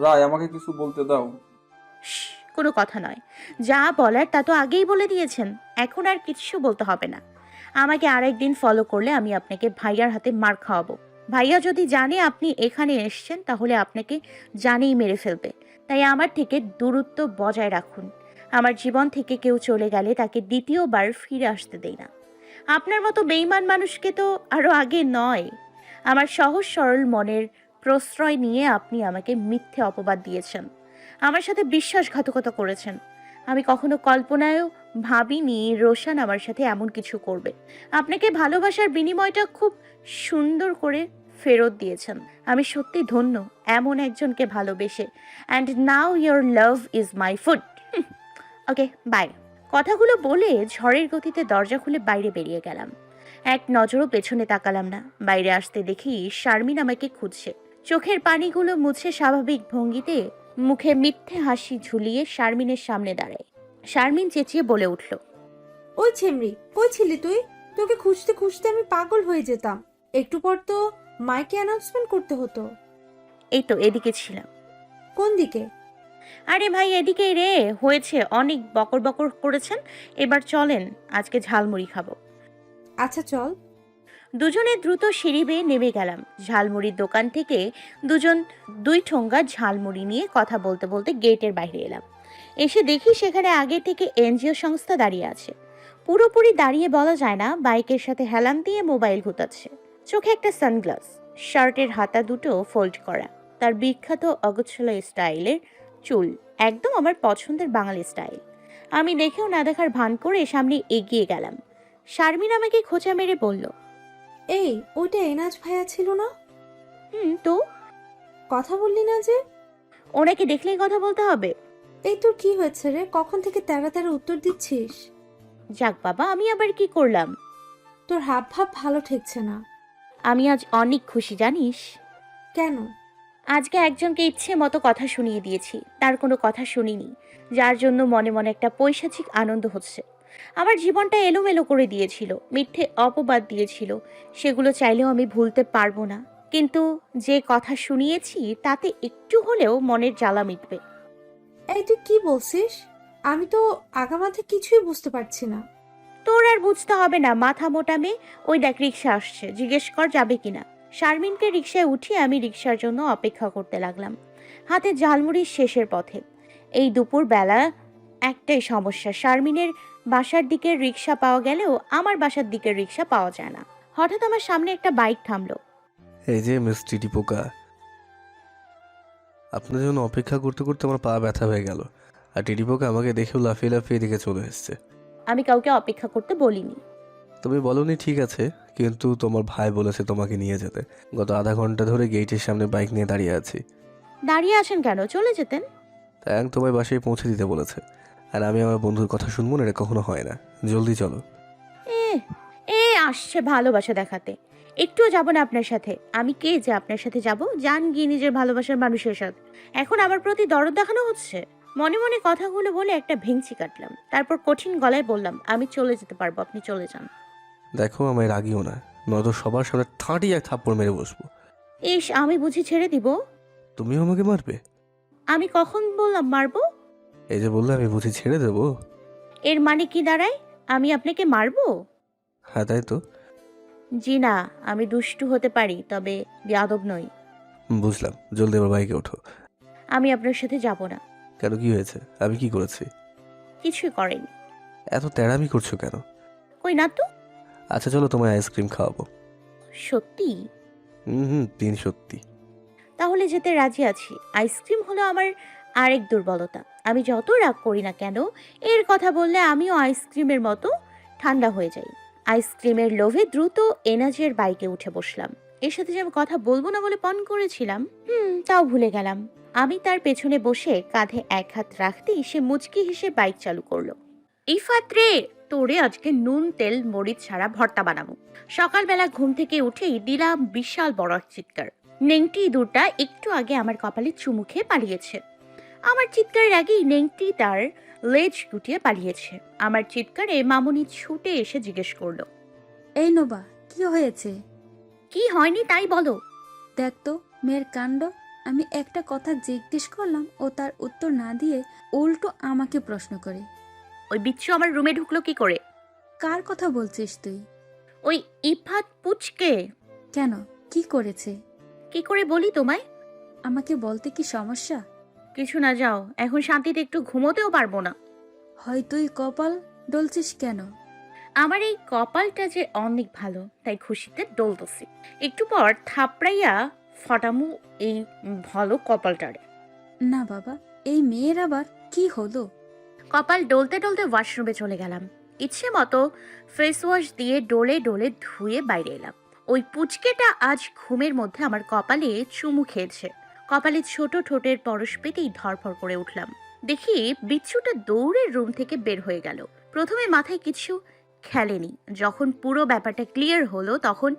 রায়, আমাকে কিছু বলতে দাও। কোনো কথা নয়। যা বলার তা তো আগেই বলে দিয়েছেন। এখন আর কিছু বলতে হবে না। আমাকে আরেকদিন ফলো করলে আমি আপনাকে ভাইয়ার হাতে মার খাওয়াবো। ভাইয়া যদি জানে আপনি এখানে এসছেন, তাহলে আপনাকে জানেই মেরে ফেলবে। তাই আমার থেকে দূরত্ব বজায় রাখুন। আমার জীবন থেকে কেউ চলে গেলে তাকে দ্বিতীয়বার ফিরে আসতে দেই না। আপনার মতো বেইমান মানুষকে তো আরও আগে নয়। আমার সহজ সরল মনের প্রশ্রয় নিয়ে আপনি আমাকে মিথ্যে অপবাদ দিয়েছেন। আমার সাথে বিশ্বাসঘাতকতা করেছেন। আমি কখনো কল্পনায়ও ভাবিনি রোশান আমার সাথে এমন কিছু করবে। আপনাকে ভালোবাসার বিনিময়টা খুব সুন্দর করে ফেরত দিয়েছেন। আমি সত্যি ধন্য এমন একজনকে ভালোবেসে। And now your love is my food okay bye কথাগুলো বলে ঝড়ের গতিতে দরজা খুলে বাইরে বেরিয়ে গেলাম। এক নজরও পেছনে তাকালাম না। বাইরে আসতে দেখি শারমিন আমাকে খুঁজছে। চোখের পানিগুলো মুছে স্বাভাবিক ভঙ্গিতে মুখে মিথ্যে হাসি ঝুলিয়ে শারমিনের সামনে দাঁড়ায়। শারমিন চেঁচিয়ে বলে উঠল ওই ছেমরি কই ছিলি তুই? তোকে খুঁজতে খুঁজতে আমি পাগল হয়ে যেতাম। একটু পর তো মাইকে অ্যানাউন্সমেন্ট করতে হতো। এই তো এদিকে ছিলাম। কোন দিকে? আরে ভাই এদিকে রে হয়েছে অনেক বকর বকর করেছেন। এবার চলেন আজকে ঝালমুড়ি খাব। আচ্ছা চল। দুজনে দ্রুত সিঁড়ি বেয়ে নেমে গেলাম। ঝালমুড়ির দোকান থেকে দুজন দুই ঠোঙ্গা ঝালমুড়ি নিয়ে কথা বলতে বলতে গেটের বাইরে এলাম। এসে দেখি সেখানে আগে থেকে এনজিও সংস্থা দাঁড়িয়ে আছে। পুরোপুরি দাঁড়িয়ে বলা যায় না, বাইকের সাথে হেলান দিয়ে মোবাইল ঘুতাচ্ছে। চোখে একটা সানগ্লাস, শার্টের হাতা দুটো ফোল্ড করা, তার বিখ্যাত অগোছলা স্টাইলের চুল, একদম আমার পছন্দের বাঙালি স্টাইল। আমি দেখেও না দেখার ভান করে সামনে এগিয়ে গেলাম। শারমিন আমাকে খোঁচা মেরে বলল এই ওইটা এনাজ ভাইয়া ছিল না? হুম তো? কথা বললি না যে? ওনাকে দেখলেই কথা বলতে হবে। এই তোর কি হয়েছে রে? কখন থেকে তেরা তেরা উত্তর দিচ্ছিস? যাক বাবা আমি আবার কি করলাম? তোর হাব ভাব ভালো ঠেকছে না। আমি আজ অনেক খুশি জানিস? কেন? আজকে একজনকে ইচ্ছে মতো কথা শুনিয়ে দিয়েছি। তার কোনো কথা শুনিনি। যার জন্য মনে মনে একটা পৈশাচিক আনন্দ হচ্ছে। আমার জীবনটা এলোমেলো করে দিয়েছিল মিথ্যে অপবাদ দিয়েছিল সেগুলো চাইলেও আমি ভুলতে পারব না। কিন্তু যে কথা শুনিয়েছি তাতে একটু হলেও মনের জ্বালা মিটবে। এই তুই কি বলছিস? আমি তো আগামাথে কিছুই বুঝতে পারছি না। তোর আর বুঝতে হবে না মাথা মোটা মেয়ে ওই দেখ রিক্সা আসছে জিজ্ঞেস কর যাবে কিনা। শারমিনকে রিক্সায় উঠিয়ে আমি রিক্সার জন্য অপেক্ষা করতে লাগলাম। হাতে ঝালমুড়ির শেষের পথে। এই দুপুর বেলা একটাই সমস্যা শারমিনের বাসার দিকের রিক্সা পাওয়া গেলেও আমার বাসার দিকের রিক্সা পাওয়া যায় না। হঠাৎ আমার সামনে একটা বাইক থামলো। এই যে মিস টিটি পোকা। আপনার জন্য অপেক্ষা করতে করতে আমার পা ব্যথা হয়ে গেল। আর টিটি পোকা আমাকে দেখেও লাফিয়ে লাফিয়ে এদিকে চলে এসছে। আমি কাউকে অপেক্ষা করতে বলিনি। তুমি বলনি ঠিক আছে কিন্তু তোমার ভাই বলেছে তোমাকে নিয়ে যেতে। গত আধা ঘণ্টা ধরে গেটের সামনে বাইক নিয়ে দাঁড়িয়ে আছি। দাঁড়িয়ে আছেন কেন? চলে যেতেন। তাই তোমার বাসায় পৌঁছে দিতে বলেছে। আর আমি আমার বন্ধুর কথা শুনব না এটা কখনো হয় না। জলদি চলো। এ এ আসছে ভালোবাসা দেখাতে। একটুও যাব না আপনার সাথে। আমি কে যে আপনার সাথে যাব? জান গিয়ে নিজের ভালোবাসার মানুষের সাথে। এখন আমার প্রতি দরদ দেখানো হচ্ছে? মনে মনে কথাগুলো বলে একটা ভেঙচি কাটলাম। তারপর কঠিন গলায় বললাম আমি চলে যেতে পারব আপনি চলে যান। দেখো আমায় রাগিও না। নয়তো সবার সামনে থাঁটি এক থাপ্পড় মেরে বসবো। ইস আমি বুঝি ছেড়ে দিব। তুমিও আমাকে মারবে? আমি কখন বললাম মারবো? এই যে বললে আমি বুঝি ছেড়ে দেবো? এর মানে কি দাঁড়ায়? আমি আপনাকে মারবো? হ্যাঁ তাই তো। জি না আমি দুষ্টু হতে পারি তবে বেয়াদব নই। বুঝলাম। জলদি এবার বাইকে ওঠো। আমি আপনার সাথে যাব না। কেন কি হয়েছে? আমি কি করেছি? কিছুই করেনি। এত তেড়ামি করছ কেন? কই না তো? আচ্ছা চলো তোমায় আইসক্রিম খাওয়াবো। সত্যি? হুম হুম তিন সত্যি। তাহলে যেতে রাজি আছি। আইসক্রিম হলো আমার আরেক দুর্বলতা। আমি যত রাগ করি না কেন, এর কথা বললে আমিও আইসক্রিমের মতো ঠান্ডা হয়ে যাই। আইসক্রিমের লোভে দ্রুত এনার্জির বাইকে উঠে বসলাম। এর সাথে যে আমি কথা বলব না বলে পণ করেছিলাম, হুম, তাও ভুলে গেলাম। আমি তার পেছনে বসে কাঁধে এক হাত রাখতেই সে মুচকি হেসে বাইক চালু করল। ইফাত রে তোরে আজকে নুন, তেল, মরিচ ছাড়া ভর্তা বানাবো। সকালবেলা ঘুম থেকে উঠেই দিলাম বিশাল বড় চিৎকার। নেংটি দুটা একটু আগে আমার কপালে চুমু পালিয়েছে। আমার চিৎকারের আগেই নেংটি তার লেজ গুটিয়ে পালিয়েছে। আমার চিৎকারে মামুনি ছুটে এসে জিজ্ঞেস করল এই নোবা কি হয়েছে? কি হয়নি তাই বলো। দেখ তো মেয়ের কাণ্ড আমি একটা কথা জিজ্ঞেস করলাম ও তার উত্তর না দিয়ে উল্টো আমাকে প্রশ্ন করে। ওই বিচ্ছু আমার রুমে ঢুকলো কি করে? কার কথা বলছিস তুই? ওই ইফাত পুচকে। কেন? কি করেছে? কি করে বলি তোমায়? আমাকে বলতে কি সমস্যা? কিছু না যাও এখন শান্তিতে একটু ঘুমোতেও পারব না। হয় তুই কপাল ডলছিস কেন? আমার এই কপালটা যে অনেক ভালো তাই খুশিতে ডলতেছি। একটু পর থাপড়াইয়া ফটামু এই ভালো কপালটারে। না বাবা এই মেয়ের আবার কি হলো? কপাল ডলতে ডলতে ওয়াশরুমে চলে গেলাম। ইচ্ছে মতো ফেস ওয়াশ দিয়ে ডলে ডলে ধুয়ে বাইরে এলাম। ওই পুচকেটা আজ ঘুমের মধ্যে আমার কপালে চুমু খেয়েছে। কপালে ছোট ঠোঁটের পরশ পেতেই ধরফর করে উঠলাম। দেখি বিচ্ছুটা দৌড়ের রুম থেকে বের হয়ে গেল। প্রথমে মাথায় কিছু খেলেনি। যখন পুরো ব্যাপারটা ক্লিয়ার হলো, তখন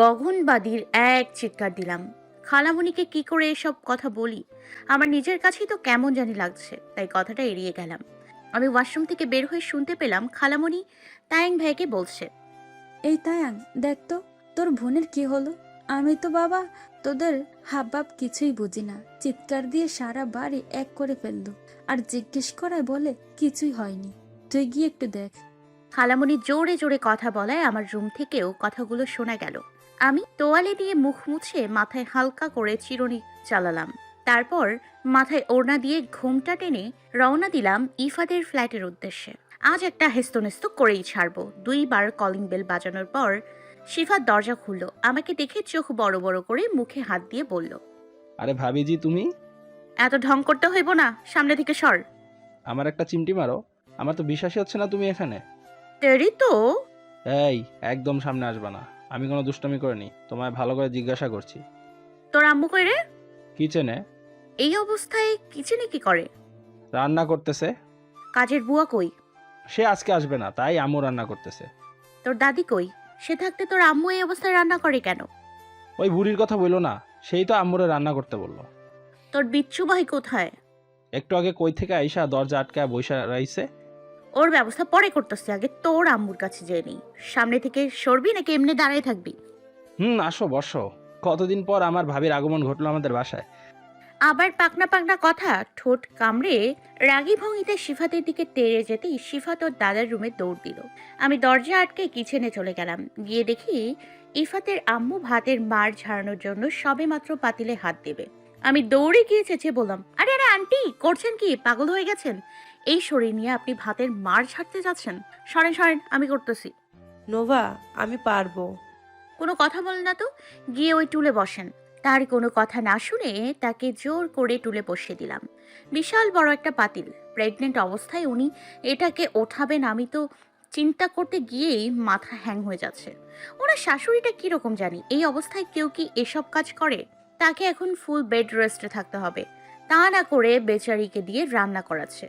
গগনবাদীর এক চিৎকার দিলাম। খালামণিকে কি করে এসব কথা বলি? আমার নিজের কাছেই তো কেমন জানি লাগছে, তাই কথাটা এড়িয়ে গেলাম। আমি ওয়াশরুম থেকে বের হয়ে শুনতে পেলাম খালামণি তায়াং ভাইকে বলছে, এই তায়াং দেখ তো, তোর বোনের কি হলো? আমি তো বাবা, তোদের হাবভাব কিছুই বুঝি না। চিৎকার দিয়ে সারা বাড়ি এক করে ফেলল। আর জিজ্ঞেস করায় বলে কিছুই হয়নি। তুই গিয়ে একটু দেখ। খালামণি জোরে জোরে কথা বলায় আমার রুম থেকেও কথাগুলো শোনা গেল। আমি তোয়ালে দিয়ে মুখ মুছে মাথায় হালকা করে চিরুনি চালালাম। তারপর মাথায় ওড়না দিয়ে ঘুমটা টেনে রওনা দিলাম ইফাদের ফ্ল্যাটের উদ্দেশ্যে। আজ একটা হেস্তনেস্ত করেই ছাড়বো। দুইবার কলিং বেল বাজানোর পর শিফার দরজা খুললো। আমাকে দেখে চোখ বড় বড় করে মুখে হাত দিয়ে বলল আরে ভাবিজি তুমি? এত ঢং করতে হইব না সামনে থেকে সর। আমার একটা চিমটি মারো আমার তো বিশ্বাসই হচ্ছে না তুমি এখানে। তেরি তো? এই একদম সামনে আসবা না আমি কোনো দুষ্টামি করিনি তোমায় ভালো করে জিজ্ঞাসা করছি। তোর আম্মু কই রে? কিচেনে। এই অবস্থায় কিচেনে কি করে? রান্না করতেছে। কাজের বুয়া কই? সে আজকে আসবে না তাই আম্মু রান্না করতেছে। তোর দাদি কই? সে থাকতে তোর আম্মু এই অবস্থায় রান্না করে কেন? ওই বুড়ির কথা বলল না সেই তো আম্মুরে রান্না করতে বলল। তোর বিচ্ছু ভাই কোথায়? একটু আগে কই থেকে আইসা দরজা আটকায় বৈশা রাইছে। ওর ব্যবস্থা পরে করতেছি আগে তোর আম্মুর কাছে যেয়ে নেই। সামনে থেকে সরবি নাকি এমনি দাঁড়ায় থাকবি? হুম আসো বসো। কতদিন পর আমার ভাবির আগমন ঘটলো আমাদের বাসায়। আবার পাকনা পাকনা কথা ঠোঁট কামড়ে রাগী ভঙ্গিতে শিফাতের দিকে তেড়ে যেতেই শিফাত ওর দাদার রুমে দৌড় দিল। আমি দরজা আটকে কিচেনে চলে গেলাম। গিয়ে দেখি ইফাতের আম্মু ভাতের মার ঝাড়ানোর জন্য সবেমাত্র পাতিলে হাত দেবে। আমি দৌড়ে গিয়ে চেঁচিয়ে বললাম আরে আরে আন্টি করছেন কি? পাগল হয়ে গেছেন? এই শরীর নিয়ে আপনি ভাতের মার ঝাড়তে যাচ্ছেন? সরেন সরেন আমি করতেছি। নোভা আমি পারব। কোনো কথা বলেন না তো? গিয়ে ওই টুলে বসেন। তার কোনো কথা না শুনে তাকে জোর করে টুলে বসিয়ে দিলাম। বিশাল বড় একটা পাতিল। প্রেগনেন্ট অবস্থায় উনি এটাকে ওঠাবেন আমি তো চিন্তা করতে গিয়েই মাথা হ্যাং হয়ে যাচ্ছে। ওনার শাশুড়িটা কীরকম জানি? এই অবস্থায় কেউ কি এসব কাজ করে? তাকে এখন ফুল বেড রেস্টে থাকতে হবে। তা না করে বেচারিকে দিয়ে রান্না করাচ্ছে।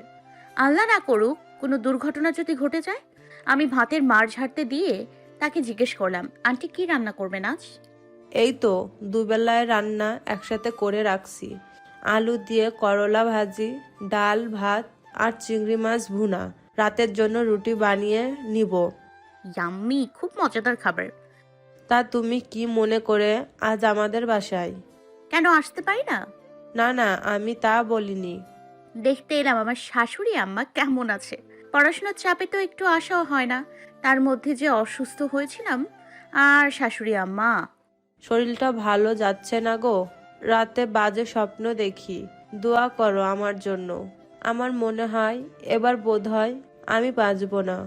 আল্লাহ না করুক, কোনো দুর্ঘটনা যদি ঘটে যায়? আমি ভাতের মার ঝাড়তে দিয়ে তাকে জিজ্ঞেস করলাম, আন্টি কি রান্না করবেন আজ? এই তো দুবেলায় রান্না একসাথে করে রাখছি। আলু দিয়ে করলা ভাজি ডাল ভাত আর চিংড়ি মাছ ভুনা। রাতের জন্য রুটি বানিয়ে নিব। ইয়াম্মি খুব মজাদার খাবার। তা তুমি কি মনে করে আজ আমাদের বাসায়? কেন আসতে পারি না? না না আমি তা বলিনি। দেখতে এলাম আমার শাশুড়ি আম্মা কেমন আছে। পড়াশোনার চাপে তো একটু আশাও হয় না। তার মধ্যে যে অসুস্থ হয়েছিলাম আর শাশুড়ি আম্মা শরীরটা ভালো যাচ্ছে না গো। রাতে বাজে স্বপ্ন দেখি। দোয়া করো আমার জন্য। আমার মনে হয় এবার বোধ হয় আমি বাঁচবো না।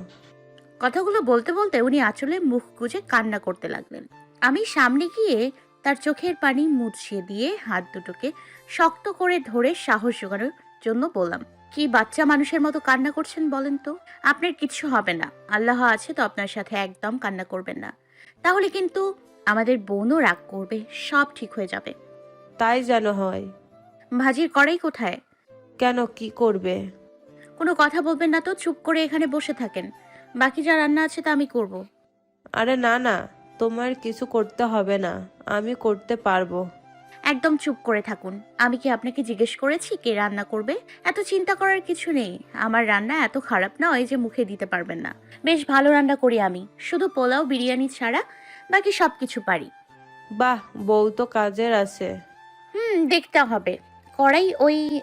কথাগুলো বলতে বলতে উনি আঁচলে মুখ গুজে কান্না করতে লাগলেন। আমি সামনে গিয়ে তার চোখের পানি মুছিয়ে দিয়ে হাত দুটোকে শক্ত করে ধরে সাহস জোগানোর জন্য বললাম, কি বাচ্চা মানুষের মতো কান্না করছেন বলেন তো? আপনার কিছু হবে না। আল্লাহ আছে তো আপনার সাথে একদম কান্না করবেন না। তাহলে কিন্তু আমাদের বোনও রাগ করবে সব ঠিক হয়ে যাবে। তাই যেন হয়। ভাজির কড়াই কোথায়? কেন কি করবে? কোনো কথা বলবেন না তো চুপ করে এখানে বসে থাকেন। বাকি যা রান্না আছে তা আমি করব। আরে না না তোমার কিছু করতে হবে না আমি করতে পারব। একদম চুপ করে থাকুন। আমি কি আপনাকে জিজ্ঞেস করেছি কে রান্না করবে? এত চিন্তা করার কিছু নেই। আমার রান্না এত খারাপ নয় যে মুখে দিতে পারবেন না। বেশ ভালো রান্না করি আমি। শুধু পোলাও বিরিয়ানি ছাড়া বাকি সব কিছু পারি। বাহ বউ তো কাজের আছে। হুম দেখতে হবে। কড়াই ওই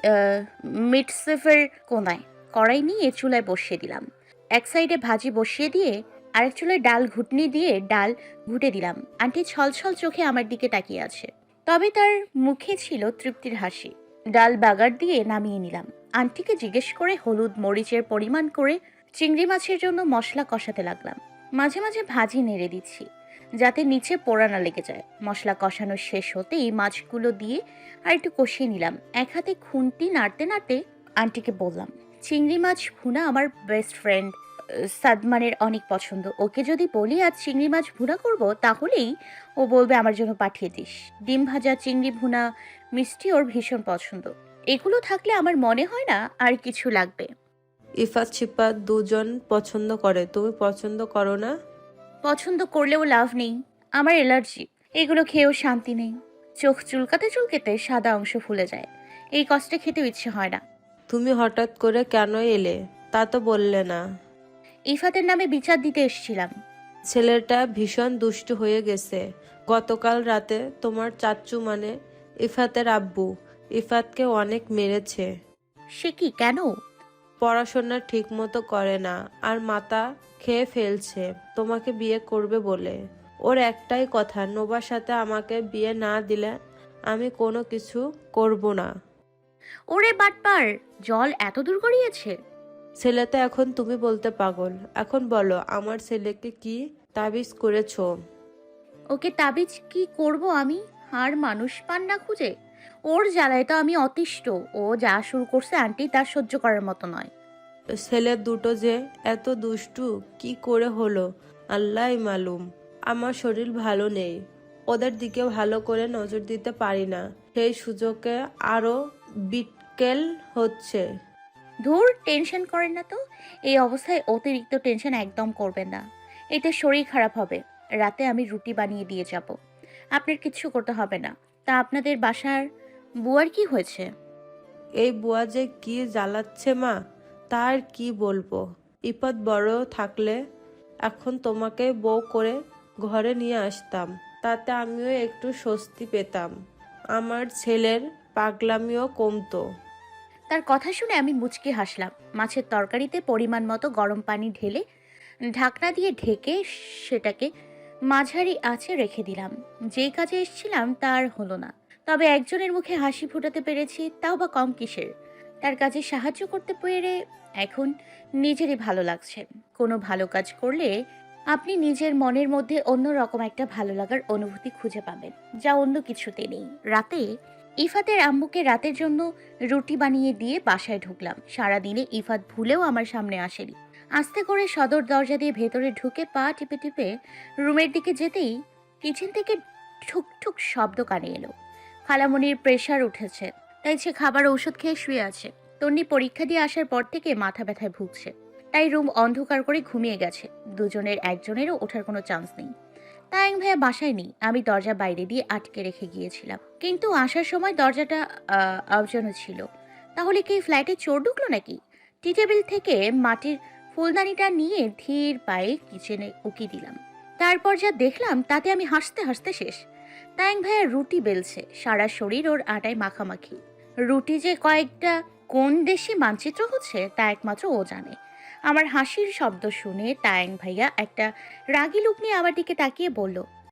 মিটসেফের কোনায়। কড়াই নিয়ে চুলায় বসিয়ে দিলাম। এক সাইডে ভাজি বসিয়ে দিয়ে আরেক চুলায় ডাল ঘুটনি দিয়ে ডাল ঘুটে দিলাম। আন্টি ছলছল চোখে আমার দিকে তাকিয়ে আছে। তবে তার মুখে ছিল তৃপ্তির হাসি। ডাল বাগার দিয়ে নামিয়ে নিলাম। আন্টিকে জিজ্ঞেস করে হলুদ মরিচের পরিমাণ করে চিংড়ি মাছের জন্য মশলা কষাতে লাগলাম। মাঝে মাঝে ভাজি নেড়ে দিচ্ছি। যাতে নিচে পোড়া না লেগে যায়। মশলা কষানো শেষ হতেই মাছগুলো দিয়ে আর একটু কষিয়ে নিলাম। এক হাতে খুন্তি নাড়তে নাড়তে আন্টিকে বললাম, চিংড়ি মাছ ভুনা আমার বেস্ট ফ্রেন্ড সাদমানের অনেক পছন্দ। ওকে যদি বলি আজ চিংড়ি মাছ ভুনা করব, তাহলেই ও বলবে আমার জন্য পাঠিয়ে দিস। ডিম ভাজা, চিংড়ি ভুনা, মিষ্টি ওর ভীষণ পছন্দ। এগুলো থাকলে আমার মনে হয় না আর কিছু লাগবে। ইফাত শিপাত দুজন পছন্দ করে। তুমি পছন্দ করো না? পছন্দ করলেও লাভ নেই। আমার অ্যালার্জি। এগুলো খেয়েও শান্তি নেই। চোখ চুলকাতে চুলকাতে সাদা অংশ ফুলে যায়। এই কষ্টে খেতেও ইচ্ছে হয় না। তুমি হঠাৎ করে কেন এলে? তা তো বললে না। ইফাতের নামে বিচার দিতে এসেছিলাম। ছেলেটা ভীষণ দুষ্টু হয়ে গেছে। গতকাল রাতে তোমার চাচ্চু মানে ইফাতের আব্বু ইফাতকে অনেক মেরেছে। সে কি কেন? পড়াশোনা ঠিক মতো করে না আর মাথা খেয়ে ফেলছে তোমাকে বিয়ে করবে বলে। ওর একটাই কথা নোবার সাথে আমাকে বিয়ে না দিলে আমি কোনো কিছু করব না। ওরে বাটপার জল এত দূর গড়িয়েছে? ছেলেটা এখন তুমি বলতে পাগল। এখন বলো আমার ছেলেকে কি তাবিজ করেছ? ওকে তাবিজ কি করব আমি? আর মানুষ পান না খুঁজে? ওর জ্বালায় তো আমি অতিষ্ঠ। ও যা শুরু করছে আন্টি তার সহ্য করার মতো নয়। ছেলে দুটো যে এত দুষ্টু কি করে হলো? আল্লাহ মালুম। আমার শরীর ভালো নেই। ওদের দিকে ভালো করে নজর দিতে পারি না। সেই সুযোগে আরও বিটকেল হচ্ছে। ধুর টেনশন করেন না তো। এই অবস্থায় অতিরিক্ত টেনশন একদম করবেন না। এতে শরীর খারাপ হবে। রাতে আমি রুটি বানিয়ে দিয়ে যাব। আপনার কিচ্ছু করতে হবে না। তা আপনাদের বাসার বুয়ার কি হয়েছে? এই বুয়া যে কি জ্বালাচ্ছে মা তার কি বলব? ইপদ বড় থাকলে এখন তোমাকে বউ করে ঘরে নিয়ে আসতাম তাতে আমিও একটু স্বস্তি পেতাম। আমার ছেলের পাগলামিও কমতো। তার কথা শুনে আমি মুচকি হাসলাম। মাছের তরকারিতে পরিমাণ মতো গরম পানি ঢেলে ঢাকনা দিয়ে ঢেকে সেটাকে মাঝারি আঁচে রেখে দিলাম। যেই কাজে এসেছিলাম তার হলো না। তবে একজনের মুখে হাসি ফোটাতে পেরেছি, তাও বা কম কিসের? তার কাজে সাহায্য করতে পেরে এখন নিজেরই ভালো লাগছে। কোনো ভালো কাজ করলে আপনি নিজের মনের মধ্যে অন্য রকম একটা ভালো লাগার অনুভূতি খুঁজে পাবেন, যা অন্য কিছুতে নেই। রাতে ইফাতের আম্মুকে রাতের জন্য রুটি বানিয়ে দিয়ে বাসায় ঢুকলাম। সারাদিনে ইফাত ভুলেও আমার সামনে আসেনি। আস্তে করে সদর দরজা দিয়ে ভেতরে ঢুকে পা টিপে টিপে রুমের দিকে যেতেই কিচেন থেকে ঠুক ঠুক শব্দ কানে এলো। খালামনির প্রেশার উঠেছে, তাই সে খাবার ঔষধ খেয়ে শুয়ে আছে। তন্নি পরীক্ষা দিয়ে আসার পর থেকে মাথা ব্যথায় ভুগছে, তাই রুম অন্ধকার করে ঘুমিয়ে গেছে। দুজনের একজনেরও ওঠার কোনো চান্স নেই। তাই ভাইয়া বাসায় নেই, আমি দরজা বাইরে দিয়ে আটকে রেখে গিয়েছিলাম। কিন্তু আসার সময় দরজাটা আবজানো ছিল। তাহলে কি ফ্ল্যাটে চোর ঢুকলো নাকি? টি টেবিল থেকে মাটির ফুলদানিটা নিয়ে ধীর পায়ে কিচেনে উকি দিলাম। তারপর যা দেখলাম, তাতে আমি হাসতে হাসতে শেষ। তায়াং ভাইয়া রুটি বেলছে, সারা শরীর ওর আটায় মাখামাখি। রুটি যে কয়েকটা কোন দেশি মানচিত্র হচ্ছে, তা একমাত্র ও জানে। আমার হাসির শব্দ শুনে তায়েং ভাইয়া একটা রাগি লুক নিয়ে আমার দিকে তাকিয়ে বলল